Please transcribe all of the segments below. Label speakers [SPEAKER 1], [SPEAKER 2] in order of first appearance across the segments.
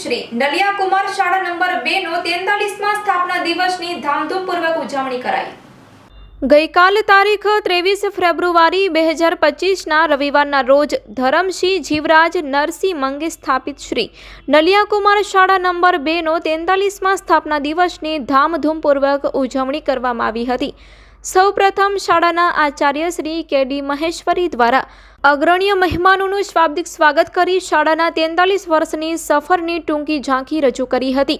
[SPEAKER 1] શ્રી નલિયા કુમાર શાળા નંબર બે નો તેતાલીસમાં સ્થાપના દિવસની ધામધૂમપૂર્વક ઉજવણી કરાઈ. ગઈકાલ તારીખ ત્રેવીસ ફેબ્રુઆરી બે હજાર પચીસના રવિવારના રોજ ધરમસિંહ જીવરાજ નરસિંહ મંગે સ્થાપિત શ્રી નલિયાકુમાર શાળા નંબર બેનો તેતાલીસમાં સ્થાપના દિવસની ધામધૂમપૂર્વક ઉજવણી કરવામાં આવી હતી. સૌપ્રથમ શાળાના આચાર્ય શ્રી કે ડી મહેશ્વરી દ્વારા અગ્રણીય મહેમાનોનું શાબ્દિક સ્વાગત કરી શાળાના તેતાલીસ વર્ષની સફરની ટૂંકી ઝાંખી રજૂ કરી હતી.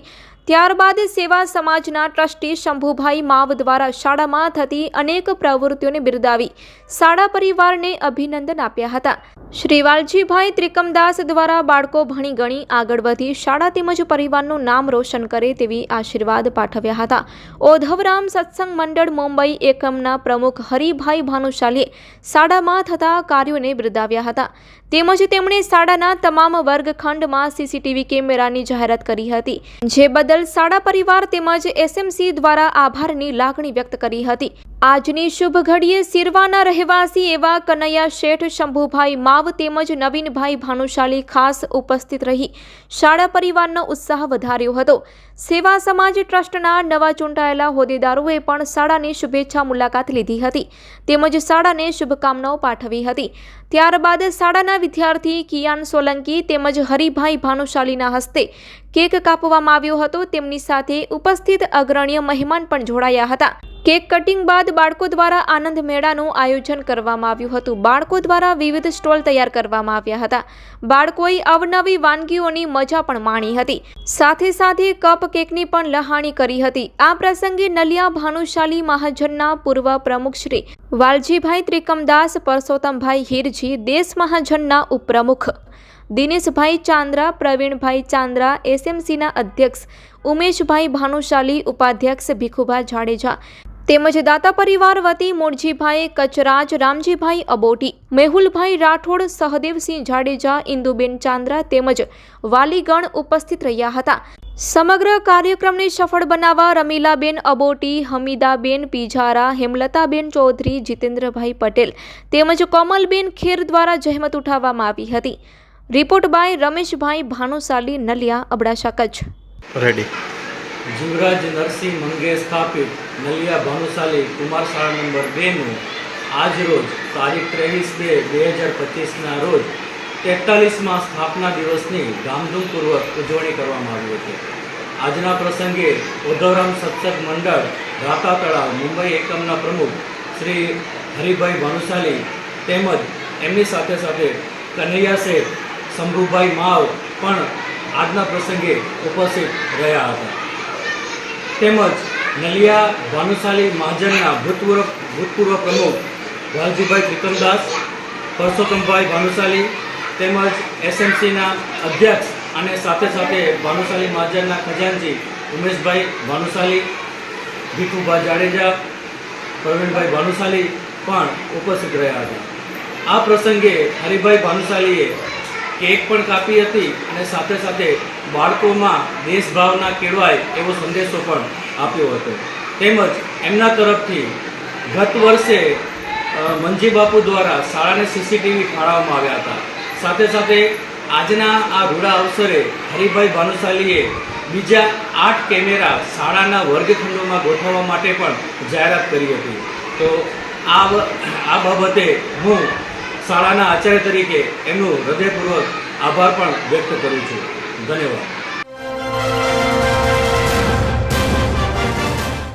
[SPEAKER 1] ત્યારબાદ સેવા સમાજના ટ્રસ્ટી શંભુભાઈ માવ દ્વારા શાળામાં થતી અનેક પ્રવૃત્તિઓને બિરદાવી શાળા પરિવારને અભિનંદન આપ્યા હતા. શ્રી વાલજીભાઈ ત્રિકમદાસ દ્વારા બાળકો ભણી ગણી આગળ વધી શાળા તેમજ પરિવારનું નામ રોશન કરે તેવી આશીર્વાદ પાઠવ્યા હતા. ઓધવરામ સત્સંગ મંડળ મુંબઈ એકમના પ્રમુખ હરિભાઈ ભાનુશાલીએ શાળામાં થતા કાર્યોને બિરદાવ્યા હતા. તેમજ તેમણે શાળાના તમામ વર્ગખંડમાં સીસીટીવી કેમેરાની જાહેરાત કરી હતી. જે બદલ શાળા પરિવાર તેમજ એસએમસી દ્વારા આભારની લાગણી વ્યક્ત કરી હતી. આજની શુભ ઘડીએ સિરવાના રહેવાસી એવા કનૈયા શેઠ, શંભુભાઈ માવ તેમજ નવીનભાઈ ભાનુશાલી ખાસ ઉપસ્થિત રહી. શાળા પરિવારનો ઉત્સાહ વધાર્યો હતો. સેવા સમાજ ટ્રસ્ટના નવા ચૂંટાયેલા હોદ્દેદારોએ પણ શાળાની શુભેચ્છા મુલાકાત લીધી હતી તેમજ શાળાને શુભકામનાઓ પાઠવી હતી. ત્યારબાદ શાળાના વિદ્યાર્થી કિયાન સોલંકી તેમજ હરિભાઈ ભાનુશાલીના હસ્તે કેક કાપવામાં આવ્યો હતો. તેમની સાથે ઉપસ્થિત અગ્રણીય મહેમાન પણ જોડાયા હતા. કેક કટિંગ બાદ બાળકો દ્વારા આનંદ મેળાનું આયોજન કરવામાં આવ્યું હતું. બાળકો દ્વારા વિવિધ સ્ટોલ તૈયાર કરવામાં આવ્યા હતા. બાળકોએ અવનવી વાનગીઓની મજા પણ માણી હતી. સાથે સાથે કપ કેકની પણ લહાણી કરી હતી. આ પ્રસંગે નલિયા ભાનુશાલી મહાજનના પૂર્વ પ્રમુખ શ્રી વાલજીભાઈ ત્રિકમદાસ, પરસોત્તમભાઈ હીરજી, દેશ મહાજનના ઉપપ્રમુખ દિનેશભાઈ ચાંદ્રા, પ્રવીણભાઈ ચાંદ્રા, એસએમસીના અધ્યક્ષ ઉમેશભાઈ ભાનુશાલી, ઉપાધ્યક્ષ ભીખુભા જાડેજા તેમજ દાતા પરિવાર વતી મૂળજીભાઈ કચરાજ, રામજીભાઈ અબોટી, મેહુલભાઈ રાઠોડ, સહદેવસિંહ જાડેજા, ઇન્દુબેન ચાંદ્રા તેમજ વાલીગણ ઉપસ્થિત રહ્યા હતા. સમગ્ર કાર્યક્રમને સફળ બનાવવા રમીલાબેન અબોટી, હમીદાબેન પીઝારા, હેમલતાબેન ચૌધરી, જીતેન્દ્રભાઈ પટેલ તેમજ કોમલબેન ખેર દ્વારા જહેમત ઉઠાવવામાં આવી હતી. Report by Rameshbhai Bhanushali Naliya, Abdasa Kutch.
[SPEAKER 2] Ready.
[SPEAKER 3] Jivraj Narsinh Mange સ્થાપિત નલિયા ભાનુશાલી કુમાર શાળા નંબર બેનું આજ રોજ તારીખ ત્રેવીસ બે બે હજાર પચીસના રોજ તેતાલીસમાં સ્થાપના દિવસની ધામધૂમપૂર્વક ઉજવણી કરવામાં આવી હતી. આજના પ્રસંગે ઉદ્ધવરામ સત્સંગ મંડળ, રાતા તળાવ, મુંબઈ એકમના પ્રમુખ શ્રી હરિભાઈ ભાનુશાલી તેમજ એમની સાથે સાથે કનૈયા શેઠ, શંભુભાઈ માવ પણ આજના પ્રસંગે ઉપસ્થિત રહ્યા હતા. તેમજ નલિયા ભાનુશાલી મહાજનના ભૂતપૂર્વ ભૂતપૂર્વ પ્રમુખ વાલજીભાઈ ત્રિકમદાસ પરસોત્તમભાઈ ભાનુશાલી તેમજ એસએમસીના અધ્યક્ષ અને સાથે સાથે ભાનુશાલી મહાજનના ખજાનજી ઉમેશભાઈ ભાનુશાલી ભીખુભા જાડેજા, પ્રવીણભાઈ ભાનુશાલી પણ ઉપસ્થિત રહ્યા હતા. આ પ્રસંગે હરિભાઈ ભાનુશાલીએ કેક પણ કાપી હતી અને સાથે સાથે બાળકોમાં દેશભાવના કેળવાય એવો સંદેશો પણ આપ્યો હતો. તેમજ એમના તરફથી ગત વર્ષે મંજી બાપુ દ્વારા શાળાને સીસીટીવી ફાળવવામાં આવ્યા હતા. સાથે સાથે આજના આ રૂડા અવસરે હરિભાઈ ભાનુશાલીએ બીજા આઠ કેમેરા શાળાના વર્ગખંડોમાં ગોઠવવા માટે પણ જાહેરાત કરી હતી. તો આ બાબતે હું શાળાના આચાર્ય તરીકે એમનું હૃદયપૂર્વક આભાર પણ વ્યક્ત કરું છું. ધન્યવાદ.